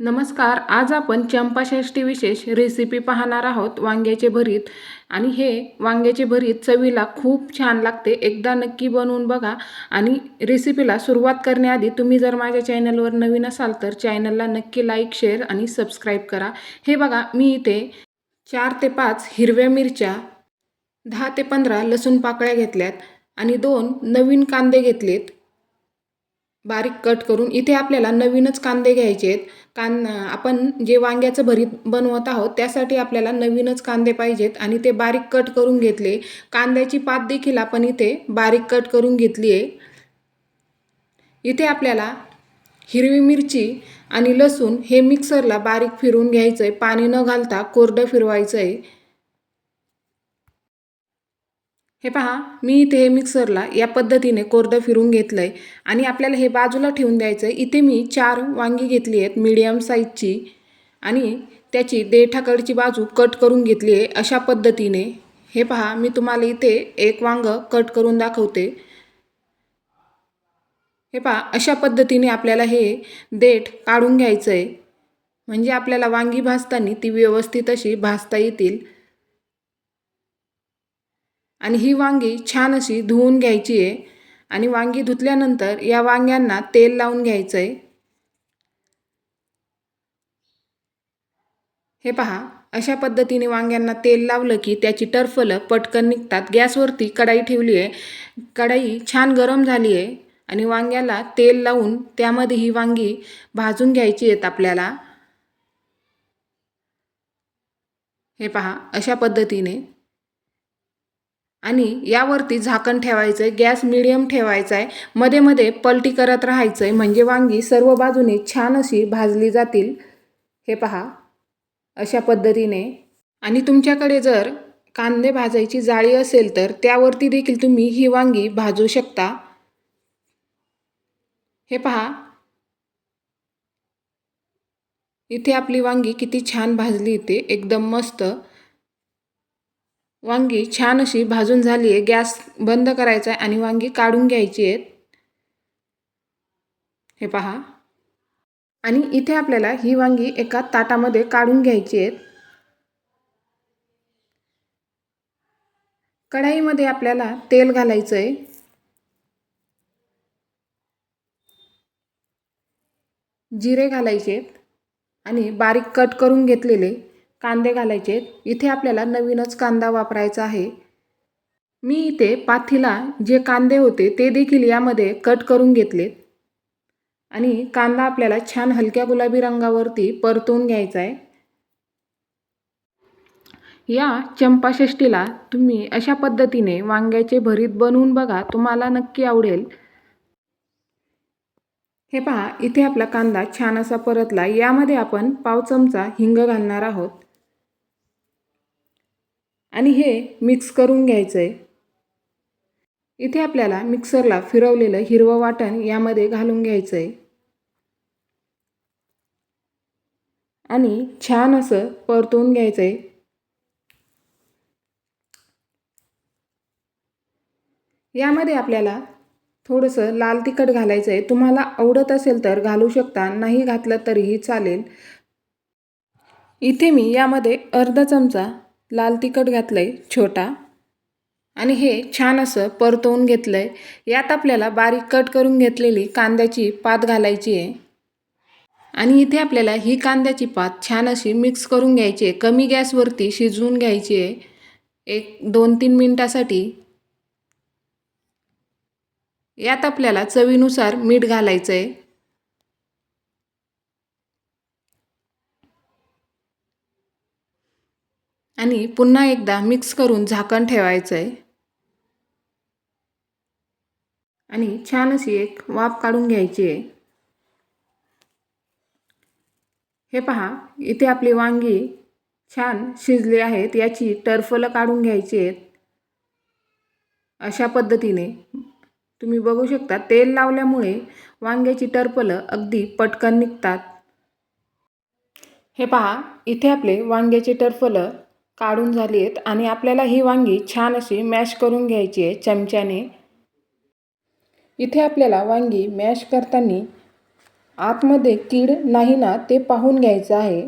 नमस्कार आज आपण चंपाषष्ठी विशेष रेसिपी पाहणार आहोत वांग्याचे भरीत. आणि हे वांग्याचे भरीत चवीला खूप छान लागते. एकदा नक्की बनवून बघा. आणि रेसिपीला सुरुवात करण्याआधी तुम्ही जर माझ्या चॅनलवर नवीन असाल तर चॅनलला नक्की लाईक शेअर आणि सबस्क्राईब करा. हे बघा मी इथे चार ते पाच हिरव्या मिरच्या दहा ते पंधरा लसूण पाकळ्या घेतल्यात आणि दोन नवीन कांदे घेतलेत. बारीक कट करून इथे आपल्याला नवीनच कांदे घ्यायचे आहेत. कान आपण जे वांग्याचं भरीत बनवत आहोत त्यासाठी आपल्याला नवीनच कांदे पाहिजेत आणि ते बारीक कट करून घेतले. कांद्याची पात देखील आपण इथे बारीक कट करून घेतली आहे. इथे आपल्याला हिरवी मिरची आणि लसूण हे मिक्सरला बारीक फिरवून घ्यायचं आहे पाणी न घालता कोरडं फिरवायचं आहे हे पहा मी इथे हे मिक्सरला या पद्धतीने कोरडं फिरून घेतलं आहे आणि आपल्याला हे बाजूला ठेवून द्यायचं आहे इथे मी चार वांगी घेतली आहेत मीडियम साईजची आणि त्याची देठाकडची बाजू कट करून घेतली आहे अशा पद्धतीने. हे पहा मी तुम्हाला इथे एक वांग कट करून दाखवते. हे पहा अशा पद्धतीने आपल्याला हे देठ काढून घ्यायचं आहे म्हणजे आपल्याला वांगी भाजताना ती व्यवस्थित अशी भाजता येतील. आणि ही वांगी छान अशी धुवून घ्यायची आहे. आणि वांगी धुतल्यानंतर या वांग्यांना तेल लावून घ्यायचं आहे. हे पहा अशा पद्धतीने वांग्यांना तेल लावलं की त्याची टरफलं पटकन निघतात. गॅसवरती कढाई ठेवली आहे. कढाई छान गरम झाली आहे आणि वांग्याला तेल लावून त्यामध्ये ही वांगी भाजून घ्यायची आहेत आपल्याला. हे पहा अशा पद्धतीने आणि यावरती झाकण ठेवायचं आहे गॅस मिडियम ठेवायचा आहे मध्ये मध्ये पलटी करत राहायचं आहे म्हणजे वांगी सर्व बाजूने छान अशी भाजली जातील. हे पहा अशा पद्धतीने. आणि तुमच्याकडे जर कांदे भाजायची जाळी असेल तर त्यावरती देखील तुम्ही ही वांगी भाजू शकता. हे पहा. इथे आपली वांगी किती छान भाजली इथे एकदम मस्त. वांगी छान अशी भाजून झाली आहे. गॅस बंद करायचा आहे आणि वांगी काढून घ्यायची आहेत. हे पहा. आणि इथे आपल्याला ही वांगी एका ताटामध्ये काढून घ्यायची आहेत. कढाईमध्ये आपल्याला तेल घालायचं आहे. जिरे घालायचे आहेत. आणि बारीक कट करून घेतलेले. कांदे घालायचे इथे आपल्याला नवीनच कांदा वापरायचा आहे. मी इथे पाथीला जे कांदे होते ते देखील यामध्ये कट करून घेतलेत. आणि कांदा आपल्याला छान हलक्या गुलाबी रंगावरती परतून घ्यायचा आहे. या चंपाषष्टीला तुम्ही अशा पद्धतीने वांग्याचे भरीत बनवून बघा तुम्हाला नक्की आवडेल. हे पहा इथे आपला कांदा छान असा परतला. यामध्ये आपण पाव चमचा हिंग घालणार आहोत. आणि हे मिक्स करून घ्यायचं आहे इथे आपल्याला मिक्सरला फिरवलेलं हिरवं वाटण यामध्ये घालून घ्यायचं आहे आणि छान असं परतून घ्यायचं आहे यामध्ये आपल्याला थोडंसं लाल तिखट घालायचं आहे तुम्हाला आवडत असेल तर घालू शकता नाही घातलं तरीही चालेल. इथे मी यामध्ये अर्धा चमचा लाल तिखट घातलं आहे छोटा. आणि हे छान असं परतवून घेतलं आहे यात आपल्याला बारीक कट करून घेतलेली कांद्याची पात घालायची आहे. आणि इथे आपल्याला ही कांद्याची पात छान अशी मिक्स करून घ्यायची आहे. कमी गॅसवरती शिजवून घ्यायची आहे. एक दोन तीन मिनटासाठी. यात आपल्याला चवीनुसार मीठ घालायचं आहे आणि पुन्हा एकदा मिक्स करून झाकण ठेवायचं आहे आणि छान अशी एक वाफ काढून घ्यायची आहे हे पहा इथे आपली वांगी छान शिजली आहेत याची टर्फलं काढून घ्यायची आहेत अशा पद्धतीने. तुम्ही बघू शकता तेल लावल्यामुळे वांग्याची टर्फलं अगदी पटकन निघतात. हे पहा इथे आपले वांग्याचे टर्फलं काढून झाली आहेत आणि आपल्याला ही वांगी छान अशी मॅश करून घ्यायची आहे चमच्याने. इथे आपल्याला वांगी मॅश करताना आतमध्ये कीड नाही ना ते पाहून घ्यायचं आहे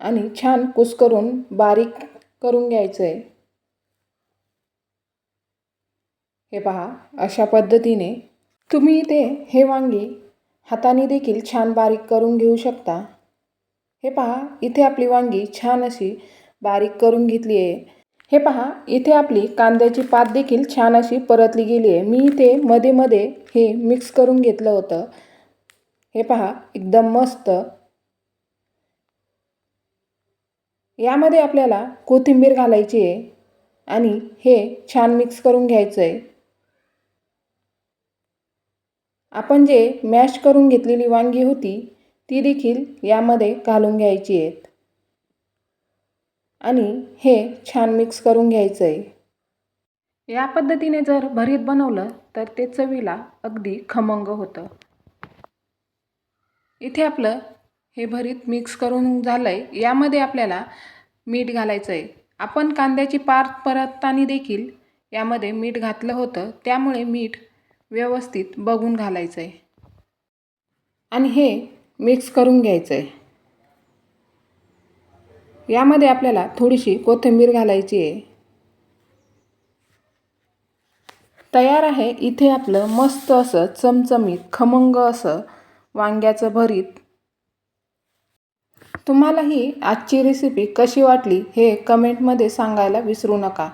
आणि छान कुस्करून बारीक करून घ्यायचं आहे. हे पहा अशा पद्धतीने तुम्ही इथे हे वांगी हाताने देखील छान बारीक करून घेऊ शकता. हे पहा इथे आपली वांगी छान अशी बारीक करून घेतली आहे. हे पहा इथे आपली कांद्याची पात देखील छान अशी परतली गेली आहे. मी इथे मध्ये मध्ये हे मिक्स करून घेतलं होतं. हे पहा एकदम मस्त. यामध्ये आपल्याला कोथिंबीर घालायची आहे आणि हे छान मिक्स करून घ्यायचं आहे. आपण जे मॅश करून घेतलेली वांगी होती ती देखील यामध्ये घालून घ्यायची आहेत. आणि हे छान मिक्स करून घ्यायचं आहे या पद्धतीने जर भरीत बनवलं तर ते चवीला अगदी खमंग होतं. इथे आपलं हे भरीत मिक्स करून झालं आहे यामध्ये आपल्याला मीठ घालायचं आहे आपण कांद्याची पार परतताना देखील यामध्ये मीठ घातलं होतं. त्यामुळे मीठ व्यवस्थित बघून घालायचं आहे आणि हे मिक्स करून घ्यायचं आहे यामध्ये आपल्याला थोडीशी कोथिंबीर घालायची आहे. तयार आहे इथे आपलं मस्त असं चमचमीत खमंग असं वांग्याचं भरीत. तुम्हाला ही आजची रेसिपी कशी वाटली हे कमेंटमध्ये सांगायला विसरू नका.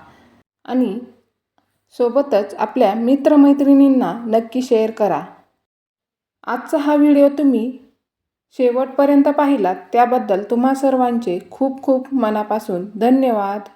आणि सोबतच आपल्या मित्रमैत्रिणींना नक्की शेअर करा. आजचा हा व्हिडिओ तुम्ही शेवटपर्यंत पाहिलात त्याबद्दल तुम्हा सर्वांचे खूप खूप मनापासून धन्यवाद.